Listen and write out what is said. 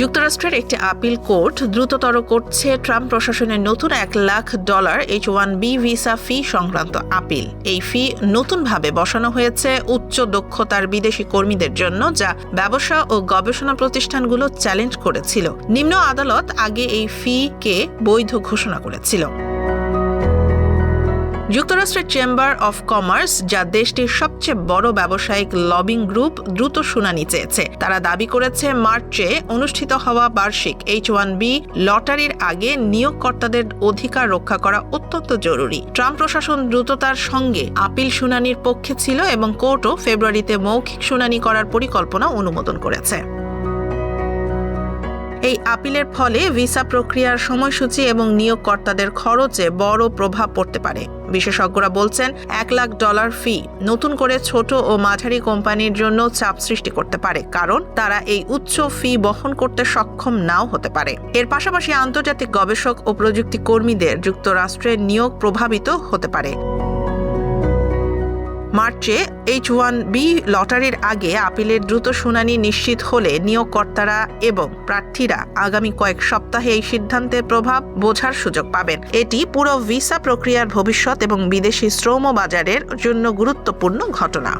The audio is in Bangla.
যুক্তরাষ্ট্রের একটি আপিল কোর্ট দ্রুততর করছে ট্রাম্প প্রশাসনের নতুন এক lakh dollar H one B visa fee সংক্রান্ত আপিল। এই ফি নতুনভাবে বসানো হয়েছে উচ্চ দক্ষতার বিদেশি কর্মীদের জন্য, যা ব্যবসা ও গবেষণা প্রতিষ্ঠানগুলো চ্যালেঞ্জ করেছিল। নিম্ন আদালত আগে এই ফি কে বৈধ ঘোষণা করেছিল। যুক্তরাষ্ট্রের চেম্বার অফ কমার্স, যা দেশটির সবচেয়ে বড় ব্যবসায়িক লবিং গ্রুপ, দ্রুত শুনানি চেয়েছে। তারা দাবি করেছে, মার্চে অনুষ্ঠিত হওয়া বার্ষিক এইচ ওয়ান বি লটারির আগে নিয়োগকর্তাদের অধিকার রক্ষা করা অত্যন্ত জরুরি। ট্রাম্প প্রশাসন দ্রুততার সঙ্গে আপিল শুনানির পক্ষে ছিল এবং কোর্টও ফেব্রুয়ারিতে মৌখিক শুনানি করার পরিকল্পনা অনুমোদন করেছে। এই আপিলের ফলে ভিসা প্রক্রিয়ার সময়সূচি এবং নিয়োগকর্তাদের খরচে বড় প্রভাব পড়তে পারে। বিশেষজ্ঞরা বলছেন, এক লাখ ডলার ফি নতুন করে ছোট ও মাঝারি কোম্পানির জন্য চাপ সৃষ্টি করতে পারে, কারণ তারা এই উচ্চ ফি বহন করতে সক্ষম নাও হতে পারে। এর পাশাপাশি আন্তর্জাতিক গবেষক ও প্রযুক্তি কর্মীদের যুক্তরাষ্ট্রের নিয়োগ প্রভাবিত হতে পারে। মার্চে এইচ ওয়ান বি লটারির আগে আপিলের দ্রুত শুনানি নিশ্চিত হলে নিয়োগকর্তারা এবং প্রার্থীরা আগামী কয়েক সপ্তাহে এই সিদ্ধান্তের প্রভাব বোঝার সুযোগ পাবেন। এটি পুরো ভিসা প্রক্রিয়ার ভবিষ্যৎ এবং বিদেশি শ্রম বাজারের জন্য গুরুত্বপূর্ণ ঘটনা।